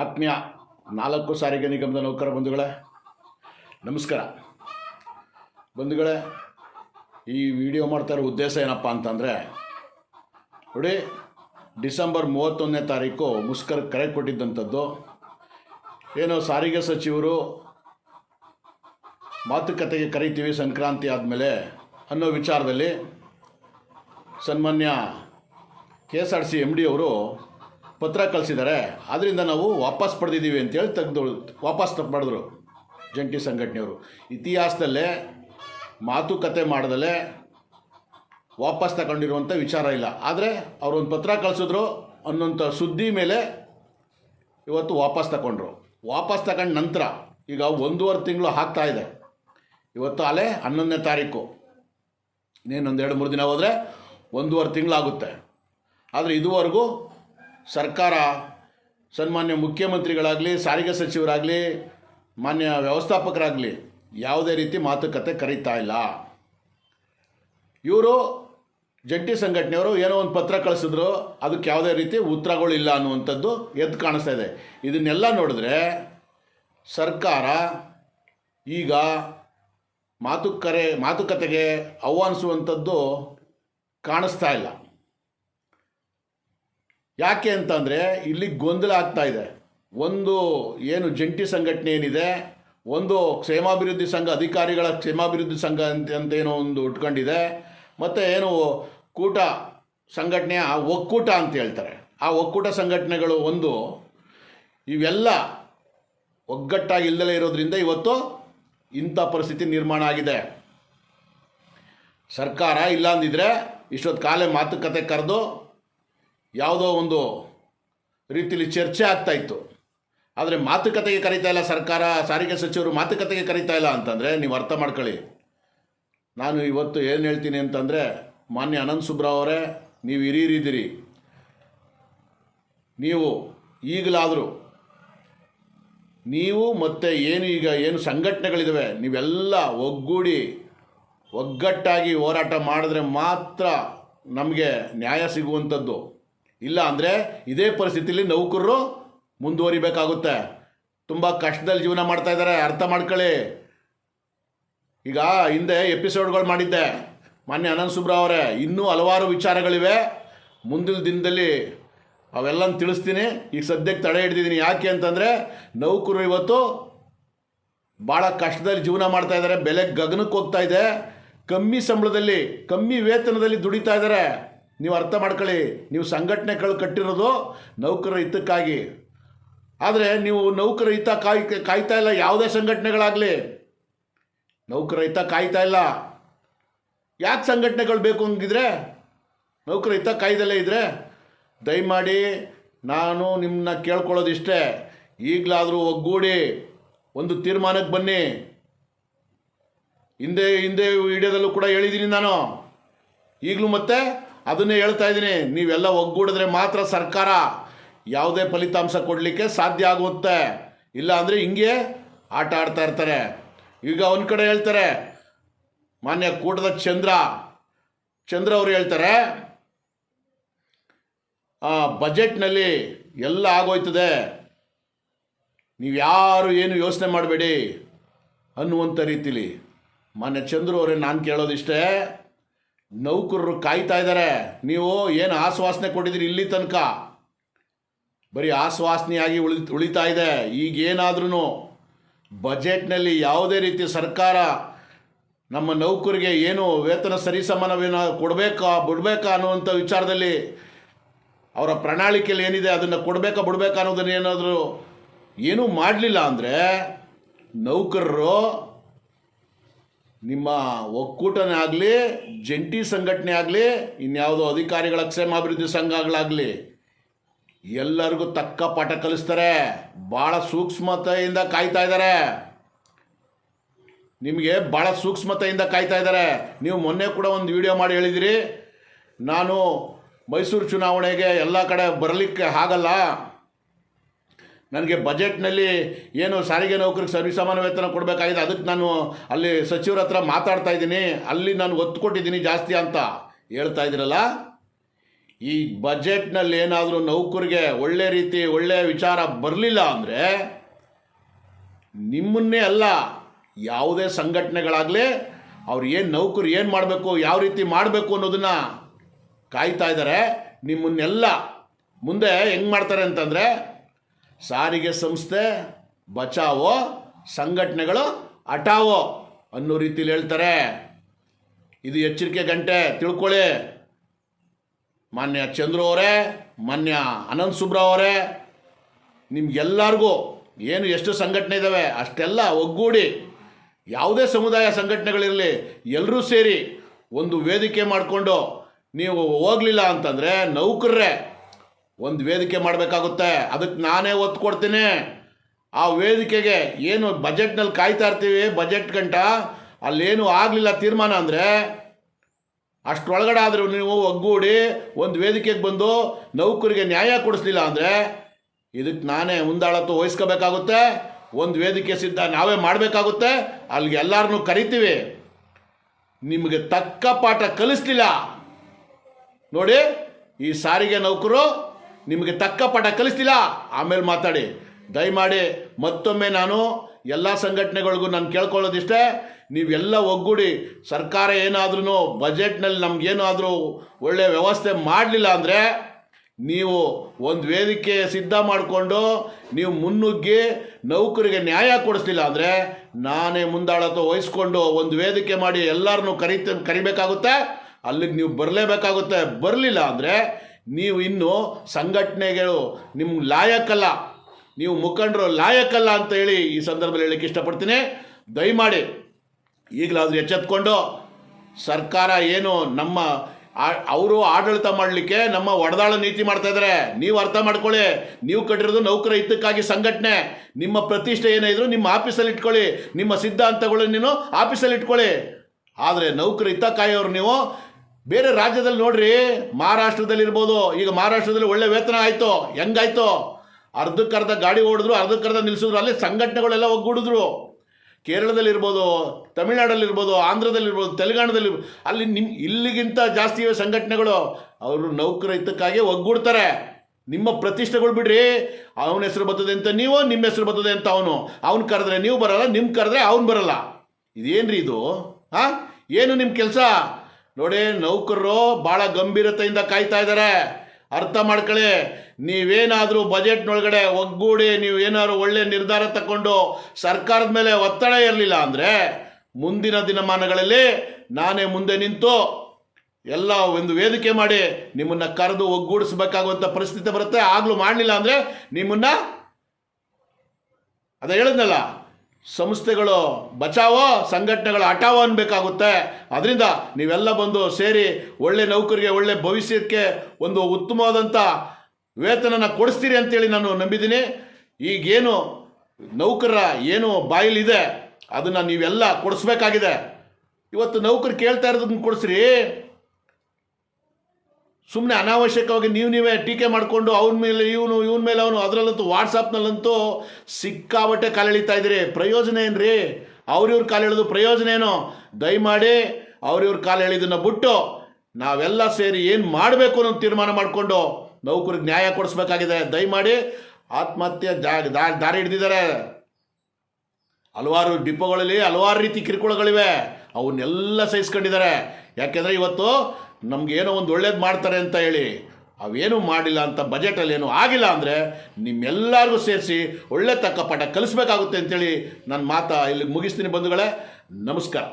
ಆತ್ಮೀಯ ನಾಲ್ಕು ಸಾರಿಗೆ ನಿಗಮದ ನೌಕರ ಬಂಧುಗಳೇ, ನಮಸ್ಕಾರ. ಬಂಧುಗಳೇ, ಈ ವಿಡಿಯೋ ಮಾಡ್ತಾ ಇರೋ ಉದ್ದೇಶ ಏನಪ್ಪ ಅಂತಂದರೆ, ನೋಡಿ, ಡಿಸೆಂಬರ್ ಮೂವತ್ತೊಂದನೇ ತಾರೀಕು ಮುಷ್ಕರ ಕರೆ ಕೊಟ್ಟಿದ್ದಂಥದ್ದು. ಏನು, ಸಾರಿಗೆ ಸಚಿವರು ಮಾತುಕತೆಗೆ ಕರಿತೀವಿ ಸಂಕ್ರಾಂತಿ ಆದಮೇಲೆ ಅನ್ನೋ ವಿಚಾರದಲ್ಲಿ ಸನ್ಮಾನ್ಯ K S R C M D ಅವರು ಪತ್ರ ಕಳಿಸಿದ್ದಾರೆ ಆದ್ದರಿಂದ ನಾವು ವಾಪಸ್ ಪಡೆದಿದ್ದೀವಿ ಅಂತೇಳಿ ತೆಗೆದು ವಾಪಸ್ ಮಾಡಿದ್ರು ಜಂಟಿ ಸಂಘಟನೆಯವರು. ಇತಿಹಾಸದಲ್ಲೇ, ಮಾತುಕತೆ ಮಾಡ್ದಲೇ ವಾಪಸ್ ತಗೊಂಡಿರುವಂಥ ವಿಚಾರ ಇಲ್ಲ. ಆದರೆ ಅವರೊಂದು ಪತ್ರ ಕಳಿಸಿದ್ರು, ಅನ್ನೋಂಥ ಸುದ್ದಿ ಮೇಲೆ ಇವತ್ತು ವಾಪಸ್ ತಗೊಂಡ್ರು. ವಾಪಸ್ ತಗೊಂಡ ನಂತರ ಈಗ ಒಂದೂವರೆ ತಿಂಗಳು ಆಗ್ತಾ ಇದೆ. ಇವತ್ತು ಅಲೆ ಹನ್ನೊಂದನೇ ತಾರೀಕು. ಇನ್ನೇನೊಂದು ಎರಡು ಮೂರು ದಿನ ಹೋದರೆ ಒಂದೂವರೆ ತಿಂಗಳಾಗುತ್ತೆ. ಆದರೆ ಇದುವರೆಗೂ ಸರ್ಕಾರ, ಸನ್ಮಾನ್ಯ ಮುಖ್ಯಮಂತ್ರಿಗಳಾಗಲಿ, ಸಾರಿಗೆ ಸಚಿವರಾಗಲಿ, ಮಾನ್ಯ ವ್ಯವಸ್ಥಾಪಕರಾಗಲಿ ಯಾವುದೇ ರೀತಿ ಮಾತುಕತೆ ಕರೀತಾ ಇಲ್ಲ. ಇವರು ಜಂಟಿ ಸಂಘಟನೆಯವರು ಏನೋ ಒಂದು ಪತ್ರ ಕಳಿಸಿದ್ರು, ಅದಕ್ಕೆ ಯಾವುದೇ ರೀತಿ ಉತ್ತರಗಳಿಲ್ಲ ಅನ್ನುವಂಥದ್ದು ಎದ್ದು ಕಾಣಿಸ್ತಾ ಇದೆ. ಇದನ್ನೆಲ್ಲ ನೋಡಿದ್ರೆ ಸರ್ಕಾರ ಈಗ ಮಾತುಕರೆ, ಮಾತುಕತೆಗೆ ಆಹ್ವಾನಿಸುವಂಥದ್ದು ಕಾಣಿಸ್ತಾ ಇಲ್ಲ. ಯಾಕೆ ಅಂತಂದರೆ ಇಲ್ಲಿ ಗೊಂದಲ ಆಗ್ತಾ ಇದೆ. ಒಂದು ಏನು ಜಂಟಿ ಸಂಘಟನೆ ಏನಿದೆ, ಒಂದು ಕ್ಷೇಮಾಭಿವೃದ್ಧಿ ಸಂಘ, ಅಧಿಕಾರಿಗಳ ಕ್ಷೇಮಾಭಿವೃದ್ಧಿ ಸಂಘ ಅಂತ ಏನೋ ಒಂದು ಉಟ್ಕೊಂಡಿದೆ. ಮತ್ತು ಏನು ಕೂಟ ಸಂಘಟನೆ, ಆ ಒಕ್ಕೂಟ ಅಂತ ಹೇಳ್ತಾರೆ. ಆ ಒಕ್ಕೂಟ ಸಂಘಟನೆಗಳು ಒಂದು, ಇವೆಲ್ಲ ಒಗ್ಗಟ್ಟಾಗಿ ಇಲ್ಲದಲೇ ಇರೋದ್ರಿಂದ ಇವತ್ತು ಇಂಥ ಪರಿಸ್ಥಿತಿ ನಿರ್ಮಾಣ ಆಗಿದೆ. ಸರ್ಕಾರ ಇಲ್ಲ ಅಂದಿದ್ರೆ ಇಷ್ಟೊತ್ತು ಕಾಲೇ ಮಾತುಕತೆ ಕರೆದು ಯಾವುದೋ ಒಂದು ರೀತಿಯಲ್ಲಿ ಚರ್ಚೆ ಆಗ್ತಾ ಇತ್ತು. ಆದರೆ ಮಾತುಕತೆಗೆ ಕರೀತಾ ಇಲ್ಲ ಸರ್ಕಾರ, ಸಾರಿಗೆ ಸಚಿವರು ಮಾತುಕತೆಗೆ ಕರೀತಾ ಇಲ್ಲ ಅಂತಂದರೆ ನೀವು ಅರ್ಥ ಮಾಡ್ಕೊಳ್ಳಿ. ನಾನು ಇವತ್ತು ಏನು ಹೇಳ್ತೀನಿ ಅಂತಂದರೆ ಮಾನ್ಯ ಅನಂತ್ ಸುಬ್ರಾವ್ ಅವರೇ, ನೀವು ಹಿರಿಯರಿದ್ದೀರಿ. ನೀವು ಈಗಲಾದರೂ, ನೀವು ಮತ್ತು ಏನು ಈಗ ಏನು ಸಂಘಟನೆಗಳಿದ್ದಾವೆ ನೀವೆಲ್ಲ ಒಗ್ಗೂಡಿ, ಒಗ್ಗಟ್ಟಾಗಿ ಹೋರಾಟ ಮಾಡಿದ್ರೆ ಮಾತ್ರ ನಮಗೆ ನ್ಯಾಯ ಸಿಗುವಂಥದ್ದು ಇಲ್ಲ ಅಂದರೆ ಇದೇ ಪರಿಸ್ಥಿತಿಯಲ್ಲಿ ನೌಕರರು ಮುಂದುವರಿಬೇಕಾಗುತ್ತೆ. ತುಂಬ ಕಷ್ಟದಲ್ಲಿ ಜೀವನ ಮಾಡ್ತಾ ಇದ್ದಾರೆ. ಅರ್ಥ ಮಾಡ್ಕೊಳ್ಳಿ. ಈಗ ಹಿಂದೆ ಎಪಿಸೋಡ್ಗಳು ಮಾಡಿದ್ದೆ. ಮಾನ್ಯ ಅನಂತ್ ಸುಬ್ರಾವ್ ಅವರೇ, ಇನ್ನೂ ಹಲವಾರು ವಿಚಾರಗಳಿವೆ. ಮುಂದಿನ ದಿನದಲ್ಲಿ ಅವೆಲ್ಲ ತಿಳಿಸ್ತೀನಿ. ಈಗ ಸದ್ಯಕ್ಕೆ ತಡೆ ಹಿಡ್ದಿದ್ದೀನಿ. ಯಾಕೆ ಅಂತಂದರೆ ನೌಕರರು ಇವತ್ತು ಭಾಳ ಕಷ್ಟದಲ್ಲಿ ಜೀವನ ಮಾಡ್ತಾ ಇದ್ದಾರೆ. ಬೆಲೆ ಗಗನಕ್ಕೆ ಹೋಗ್ತಾ ಇದೆ. ಕಮ್ಮಿ ಸಂಬಳದಲ್ಲಿ, ಕಮ್ಮಿ ವೇತನದಲ್ಲಿ ದುಡಿತಾ ಇದ್ದಾರೆ. ನೀವು ಅರ್ಥ ಮಾಡ್ಕೊಳ್ಳಿ, ನೀವು ಸಂಘಟನೆಗಳು ಕಟ್ಟಿರೋದು ನೌಕರರ ಹಿತಕ್ಕಾಗಿ. ಆದರೆ ನೀವು ನೌಕರ ಹಿತ ಕಾಯ್, ಕಾಯ್ತಾ ಇಲ್ಲ, ಯಾವುದೇ ಸಂಘಟನೆಗಳಾಗಲಿ. ನೌಕರ ಹಿತ ಕಾಯ್ತಾ ಇಲ್ಲ. ಯಾಕೆ ಸಂಘಟನೆಗಳು ಬೇಕು ಅಂದಿದ್ರೆ ನೌಕರ ಹಿತ ಕಾಯ್ದಲ್ಲೇ ಇದ್ದರೆ ದಯಮಾಡಿ ನಾನು ನಿಮ್ಮನ್ನ ಕೇಳ್ಕೊಳ್ಳೋದಿಷ್ಟೇ. ಈಗಲಾದರೂ ಒಗ್ಗೂಡಿ ಒಂದು ತೀರ್ಮಾನಕ್ಕೆ ಬನ್ನಿ. ಹಿಂದೆ ಹಿಂದೆ ವಿಡಿಯೋದಲ್ಲೂ ಕೂಡ ಹೇಳಿದ್ದೀನಿ ನಾನು. ಈಗಲೂ ಮತ್ತೆ ಅದನ್ನೇ ಹೇಳ್ತಾ ಇದ್ದೀನಿ. ನೀವೆಲ್ಲ ಒಗ್ಗೂಡಿದ್ರೆ ಮಾತ್ರ ಸರ್ಕಾರ ಯಾವುದೇ ಫಲಿತಾಂಶ ಕೊಡಲಿಕ್ಕೆ ಸಾಧ್ಯ ಆಗುತ್ತೆ. ಇಲ್ಲ ಅಂದರೆ ಹಿಂಗೆ ಆಟ ಆಡ್ತಾ ಇರ್ತಾರೆ. ಈಗ ಒಂದು ಕಡೆ ಹೇಳ್ತಾರೆ, ಮಾನ್ಯ ಕೂಟದ ಚಂದ್ರ ಚಂದ್ರ ಅವರು ಹೇಳ್ತಾರೆ ಬಜೆಟ್ನಲ್ಲಿ ಎಲ್ಲ ಆಗೋಯ್ತದೆ. ನೀವು ಯಾರು ಏನು ಯೋಚನೆ ಮಾಡಬೇಡಿ ಅನ್ನುವಂಥ ರೀತಿಲಿ. ಮಾನ್ಯ ಚಂದ್ರ ಅವರೇ, ನಾನು ಕೇಳೋದಿಷ್ಟೇ ನೌಕರರು ಕಾಯ್ತಾ ಇದ್ದಾರೆ. ನೀವು ಏನು ಆಶ್ವಾಸನೆ ಕೊಟ್ಟಿದ್ದೀರಿ ಇಲ್ಲಿ ತನಕ? ಬರೀ ಆಶ್ವಾಸನೆಯಾಗಿ ಉಳಿ, ಉಳಿತಾ ಇದೆ. ಈಗೇನಾದ್ರೂ ಬಜೆಟ್ನಲ್ಲಿ ಯಾವುದೇ ರೀತಿ ಸರ್ಕಾರ ನಮ್ಮ ನೌಕರಿಗೆ ಏನು ವೇತನ ಸರಿಸಮಾನವೇನ ಕೊಡಬೇಕಾ, ಬಿಡಬೇಕಾ ಅನ್ನುವಂಥ ವಿಚಾರದಲ್ಲಿ ಅವರ ಪ್ರಣಾಳಿಕೆಯಲ್ಲಿ ಏನಿದೆ, ಅದನ್ನು ಕೊಡಬೇಕಾ, ಬಿಡಬೇಕಾ ಅನ್ನೋದನ್ನು ಏನಾದರೂ ಏನೂ ಮಾಡಲಿಲ್ಲ ಅಂದರೆ ನೌಕರರು ನಿಮ್ಮ ಒಕ್ಕೂಟನೇ ಆಗಲಿ, ಜಂಟಿ ಸಂಘಟನೆ ಆಗಲಿ, ಇನ್ಯಾವುದೋ ಅಧಿಕಾರಿಗಳ ಕ್ಷೇಮಾಭಿವೃದ್ಧಿ ಸಂಘಗಳಾಗಲಿ, ಎಲ್ಲರಿಗೂ ತಕ್ಕ ಪಾಠ ಕಲಿಸ್ತಾರೆ. ಭಾಳ ಸೂಕ್ಷ್ಮತೆಯಿಂದ ಕಾಯ್ತಾ ಇದ್ದಾರೆ. ನಿಮಗೆ ಭಾಳ ಸೂಕ್ಷ್ಮತೆಯಿಂದ ಕಾಯ್ತಾ ಇದ್ದಾರೆ. ನೀವು ಮೊನ್ನೆ ಕೂಡ ಒಂದು ವಿಡಿಯೋ ಮಾಡಿ ಹೇಳಿದಿರಿ. ನಾನು ಮೈಸೂರು ಚುನಾವಣೆಗೆ ಎಲ್ಲ ಕಡೆ ಬರಲಿಕ್ಕೆ ಆಗಲ್ಲ. ನನಗೆ ಬಜೆಟ್ನಲ್ಲಿ ಏನು ಸಾರಿಗೆ ನೌಕರಿಗೆ ಸರಿಸಮಾನ ವೇತನ ಕೊಡಬೇಕಾಗಿದೆ, ಅದಕ್ಕೆ ನಾನು ಅಲ್ಲಿ ಸಚಿವರ ಹತ್ರ ಮಾತಾಡ್ತಾ ಇದ್ದೀನಿ. ಅಲ್ಲಿ ನಾನು ಒತ್ತು ಕೊಟ್ಟಿದ್ದೀನಿ ಜಾಸ್ತಿ ಅಂತ ಹೇಳ್ತಾ ಇದ್ದೀರಲ್ಲ? ಈ ಬಜೆಟ್ನಲ್ಲಿ ಏನಾದರೂ ನೌಕರಿಗೆ ಒಳ್ಳೆ ರೀತಿ ಒಳ್ಳೆಯ ವಿಚಾರ ಬರಲಿಲ್ಲ ಅಂದರೆ ನಿಮ್ಮನ್ನೇ ಅಲ್ಲ, ಯಾವುದೇ ಸಂಘಟನೆಗಳಾಗಲಿ ಅವ್ರು ಏನು ನೌಕರು ಏನು ಮಾಡಬೇಕು, ಯಾವ ರೀತಿ ಮಾಡಬೇಕು ಅನ್ನೋದನ್ನು ಕಾಯ್ತಾ ಇದ್ದಾರೆ. ನಿಮ್ಮನ್ನೆಲ್ಲ ಮುಂದೆ ಹೆಂಗೆ ಮಾಡ್ತಾರೆ ಅಂತಂದರೆ ಸಾರಿಗೆ ಸಂಸ್ಥೆ, ಬಚಾವೋ, ಸಂಘಟನೆಗಳು ಅಟಾವೋ ಅನ್ನೋ ರೀತಿಲಿ ಹೇಳ್ತಾರೆ. ಇದು ಎಚ್ಚರಿಕೆ ಗಂಟೆ, ತಿಳ್ಕೊಳ್ಳಿ. ಮಾನ್ಯ ಚಂದ್ರು ಅವರೇ, ಮಾನ್ಯ ಅನಂತ್ ಸುಬ್ರಾವ್ ಅವರೇ, ನಿಮ್ಗೆಲ್ಲರಿಗೂ ಏನು ಎಷ್ಟು ಸಂಘಟನೆ ಇದ್ದಾವೆ ಅಷ್ಟೆಲ್ಲ ಒಗ್ಗೂಡಿ ಯಾವುದೇ ಸಮುದಾಯ ಸಂಘಟನೆಗಳಿರಲಿ ಎಲ್ಲರೂ ಸೇರಿ ಒಂದು ವೇದಿಕೆ ಮಾಡಿಕೊಂಡು ನೀವು ಹೋಗಲಿಲ್ಲ ಅಂತಂದರೆ ನೌಕರರೇ ಒಂದು ವೇದಿಕೆ ಮಾಡಬೇಕಾಗುತ್ತೆ. ಅದಕ್ಕೆ ನಾನೇ ಒತ್ತು ಕೊಡ್ತೀನಿ. ಆ ವೇದಿಕೆಗೆ ಏನು ಬಜೆಟ್ನಲ್ಲಿ ಕಾಯ್ತಾ ಇರ್ತೀವಿ? ಬಜೆಟ್ ಗಂಟ? ಅಲ್ಲೇನು ಆಗಲಿಲ್ಲ ತೀರ್ಮಾನ ಅಂದರೆ ಅಷ್ಟರೊಳಗಡೆ ಆದರೂ ನೀವು ಒಗ್ಗೂಡಿ ಒಂದು ವೇದಿಕೆಗೆ ಬಂದು ನೌಕರಿಗೆ ನ್ಯಾಯ ಕೊಡಿಸ್ಲಿಲ್ಲ ಅಂದರೆ ಇದಕ್ಕೆ ನಾನೇ ಮುಂದಾಳತ್ತು ವಹಿಸ್ಕೋಬೇಕಾಗುತ್ತೆ. ಒಂದು ವೇದಿಕೆ ಸಿದ್ಧ ನಾವೇ ಮಾಡಬೇಕಾಗುತ್ತೆ. ಅಲ್ಲಿಗೆ ಎಲ್ಲರನ್ನೂ ಕರಿತೀವಿ. ನಿಮಗೆ ತಕ್ಕ ಪಾಠ ಕಲಿಸ್ಲಿಲ್ಲ. ನೋಡಿ, ಈ ಸಾರಿಗೆ ನೌಕರು ನಿಮಗೆ ತಕ್ಕ ಪಾಠ ಕಲಿಸ್ತಿಲ್ಲ, ಆಮೇಲೆ ಮಾತಾಡಿ. ದಯಮಾಡಿ ಮತ್ತೊಮ್ಮೆ ನಾನು ಎಲ್ಲ ಸಂಘಟನೆಗಳಿಗೂ ನಾನು ಕೇಳ್ಕೊಳ್ಳೋದಿಷ್ಟೇ, ನೀವೆಲ್ಲ ಒಗ್ಗೂಡಿ ಸರ್ಕಾರ ಏನಾದ್ರೂ ಬಜೆಟ್ನಲ್ಲಿ ನಮಗೇನಾದರೂ ಒಳ್ಳೆಯ ವ್ಯವಸ್ಥೆ ಮಾಡಲಿಲ್ಲ ಅಂದರೆ ನೀವು ಒಂದು ವೇದಿಕೆ ಸಿದ್ಧ ಮಾಡಿಕೊಂಡು ನೀವು ಮುನ್ನುಗ್ಗಿ ನೌಕರಿಗೆ ನ್ಯಾಯ ಕೊಡಿಸ್ಲಿಲ್ಲ ಅಂದರೆ ನಾನೇ ಮುಂದಾಳತ್ವ ವಹಿಸ್ಕೊಂಡು ಒಂದು ವೇದಿಕೆ ಮಾಡಿ ಎಲ್ಲರನ್ನೂ ಕರಿತ, ಕರಿಬೇಕಾಗುತ್ತೆ. ಅಲ್ಲಿಗೆ ನೀವು ಬರಲೇಬೇಕಾಗುತ್ತೆ. ಬರಲಿಲ್ಲ ಅಂದರೆ ನೀವು ಇನ್ನು ಸಂಘಟನೆಗಳು ನಿಮ್ಮ ಲಾಯಕಲ್ಲ, ನೀವು ಮುಖಂಡರು ಲಾಯಕಲ್ಲ ಅಂತ ಹೇಳಿ ಈ ಸಂದರ್ಭದಲ್ಲಿ ಹೇಳಕ್ಕೆ ಇಷ್ಟಪಡ್ತೀನಿ. ದಯಮಾಡಿ ಈಗಲಾದರೂ ಎಚ್ಚೆತ್ಕೊಂಡು ಸರ್ಕಾರ ಏನು ನಮ್ಮ ಅವರು ಆಡಳಿತ ಮಾಡಲಿಕ್ಕೆ ನಮ್ಮ ಒಡೆದಾಳ ನೀತಿ ಮಾಡ್ತಾ ಇದ್ದಾರೆ. ನೀವು ಅರ್ಥ ಮಾಡ್ಕೊಳ್ಳಿ. ನೀವು ಕಟ್ಟಿರೋದು ನೌಕರ ಹಿತಕ್ಕಾಗಿ ಸಂಘಟನೆ. ನಿಮ್ಮ ಪ್ರತಿಷ್ಠೆ ಏನೇ ಇದ್ರು ನಿಮ್ಮ ಆಫೀಸಲ್ಲಿ ಇಟ್ಕೊಳ್ಳಿ. ನಿಮ್ಮ ಸಿದ್ಧಾಂತಗಳು ನೀನು ಆಫೀಸಲ್ಲಿ ಇಟ್ಕೊಳ್ಳಿ. ಆದರೆ ನೌಕರ ಹಿತ ಕಾಯೋರು ನೀವು ಬೇರೆ ರಾಜ್ಯದಲ್ಲಿ ನೋಡ್ರಿ, ಮಹಾರಾಷ್ಟ್ರದಲ್ಲಿ ಇರ್ಬೋದು. ಈಗ ಮಹಾರಾಷ್ಟ್ರದಲ್ಲಿ ಒಳ್ಳೆ ವೇತನ ಆಯಿತು. ಹೆಂಗಾಯ್ತು? ಅರ್ಧಕ್ಕರ್ಧ ಗಾಡಿ ಓಡಿದ್ರು, ಅರ್ಧಕ್ಕರ್ಧ ನಿಲ್ಲಿಸಿದ್ರು ಅಲ್ಲಿ ಸಂಘಟನೆಗಳೆಲ್ಲ ಒಗ್ಗೂಡಿದ್ರು. ಇರ್ಬೋದು ಆಂಧ್ರದಲ್ಲಿ ಇರ್ಬೋದು, ತೆಲಂಗಾಣದಲ್ಲಿ ಅಲ್ಲಿ ನಿಮ್, ಇಲ್ಲಿಗಿಂತ ಜಾಸ್ತಿ ಇವೆ ಸಂಘಟನೆಗಳು. ಅವರು ನೌಕರ ಹಿತಕ್ಕಾಗಿ ಒಗ್ಗೂಡ್ತಾರೆ. ನಿಮ್ಮ ಪ್ರತಿಷ್ಠೆಗಳು ಬಿಡ್ರಿ. ಅವನ ಹೆಸರು ಬರ್ತದೆ ಅಂತ ನೀವು, ನಿಮ್ಮ ಹೆಸರು ಬರ್ತದೆ ಅಂತ ಅವನು. ಅವ್ನು ಕರೆದ್ರೆ ನೀವು ಬರಲ್ಲ ನಿಮ್ಮ ಕರೆದ್ರೆ ಅವ್ನು ಬರಲ್ಲ. ಇದೇನ್ರಿ ಇದು? ಹಾಂ ಏನು ನಿಮ್ಮ ಕೆಲಸ? ನೋಡಿ, ನೌಕರರು ಭಾಳ ಗಂಭೀರತೆಯಿಂದ ಕಾಯ್ತಾ ಇದ್ದಾರೆ. ಅರ್ಥ ಮಾಡ್ಕೊಳ್ಳಿ, ನೀವೇನಾದರೂ ಬಜೆಟ್ನೊಳಗಡೆ ಒಗ್ಗೂಡಿ ನೀವು ಏನಾದ್ರು ಒಳ್ಳೆ ನಿರ್ಧಾರ ತಗೊಂಡು ಸರ್ಕಾರದ ಮೇಲೆ ಒತ್ತಡ ಇರಲಿಲ್ಲ ಅಂದರೆ ಮುಂದಿನ ದಿನಮಾನಗಳಲ್ಲಿ ನಾನೇ ಮುಂದೆ ನಿಂತು ಎಲ್ಲ ಒಂದು ವೇದಿಕೆ ಮಾಡಿ ನಿಮ್ಮನ್ನು ಕರೆದು ಒಗ್ಗೂಡಿಸ್ಬೇಕಾಗುವಂಥ ಪರಿಸ್ಥಿತಿ ಬರುತ್ತೆ. ಆಗಲೂ ಮಾಡಲಿಲ್ಲ ಅಂದರೆ ನಿಮ್ಮನ್ನು, ಅದ ಹೇಳಿದ್ನಲ್ಲ ಸಂಸ್ಥೆಗಳು ಬಚಾವೋ, ಸಂಘಟನೆಗಳು ಹಟಾವೋ ಅನ್ಬೇಕಾಗುತ್ತೆ. ಅದರಿಂದ ನೀವೆಲ್ಲ ಬಂದು ಸೇರಿ ಒಳ್ಳೆ ನೌಕರಿಗೆ, ಒಳ್ಳೆ ಭವಿಷ್ಯಕ್ಕೆ ಒಂದು ಉತ್ತಮವಾದಂಥ ವೇತನನ ಕೊಡಿಸ್ತೀರಿ ಅಂತೇಳಿ ನಾನು ನಂಬಿದ್ದೀನಿ. ಈಗೇನು ನೌಕರರ ಏನು ಬಾಯಿಲಿದೆ ಅದನ್ನು ನೀವೆಲ್ಲ ಕೊಡಿಸ್ಬೇಕಾಗಿದೆ. ಇವತ್ತು ನೌಕರು ಕೇಳ್ತಾ ಇರೋದನ್ನ ಕೊಡಿಸ್ರಿ. ಸುಮ್ಮನೆ ಅನಾವಶ್ಯಕವಾಗಿ ನೀವು ನೀವೇ ಟೀಕೆ ಮಾಡಿಕೊಂಡು ಅವನ ಮೇಲೆ, ಇವನು, ಇವನ ಮೇಲೆ, ಅವನು ಅದರಲ್ಲಂತೂ ವಾಟ್ಸಪ್ನಲ್ಲಂತೂ ಸಿಕ್ಕಾಬಟ್ಟೆ ಕಾಲೆಳಿತಾ ಇದ್ದೀರಿ. ಪ್ರಯೋಜನ ಏನ್ರಿ? ಅವ್ರಿವ್ರ ಕಾಲು ಎಳೆದು ಪ್ರಯೋಜನ ಏನು? ದಯಮಾಡಿ ಅವ್ರಿವ್ರ ಕಾಲು ಎಳೆದನ್ನ ಬಿಟ್ಟು ನಾವೆಲ್ಲ ಸೇರಿ ಏನು ಮಾಡಬೇಕು ಅನ್ನೋ ತೀರ್ಮಾನ ಮಾಡಿಕೊಂಡು ನೌಕರಿಗೆ ನ್ಯಾಯ ಕೊಡಿಸ್ಬೇಕಾಗಿದೆ. ದಯಮಾಡಿ ಆತ್ಮಹತ್ಯೆ ದಾರಿ ಹಿಡಿದಿದ್ದಾರೆ. ಹಲವಾರು ಡಿಪೋಗಳಲ್ಲಿ ಹಲವಾರು ರೀತಿ ಕಿರುಕುಳಗಳಿವೆ. ಅವನ್ನೆಲ್ಲ ಸಹಿಸ್ಕೊಂಡಿದ್ದಾರೆ. ಯಾಕೆಂದರೆ ಇವತ್ತು ನಮ್ಗೆ ಏನೋ ಒಂದು ಒಳ್ಳೇದು ಮಾಡ್ತಾರೆ ಅಂತ ಹೇಳಿ, ಅವೇನೂ ಮಾಡಿಲ್ಲ ಅಂತ ಬಜೆಟಲ್ಲಿ ಏನೂ ಆಗಿಲ್ಲ ಅಂದರೆ ನಿಮ್ಮೆಲ್ಲರಿಗೂ ಸೇರಿಸಿ ಒಳ್ಳೆ ತಕ್ಕ ಪಾಠ ಕಲಿಸ್ಬೇಕಾಗುತ್ತೆ ಅಂತೇಳಿ ನನ್ನ ಮಾತಾ ಇಲ್ಲಿಗೆ ಮುಗಿಸ್ತೀನಿ ಬಂಧುಗಳೇ. ನಮಸ್ಕಾರ.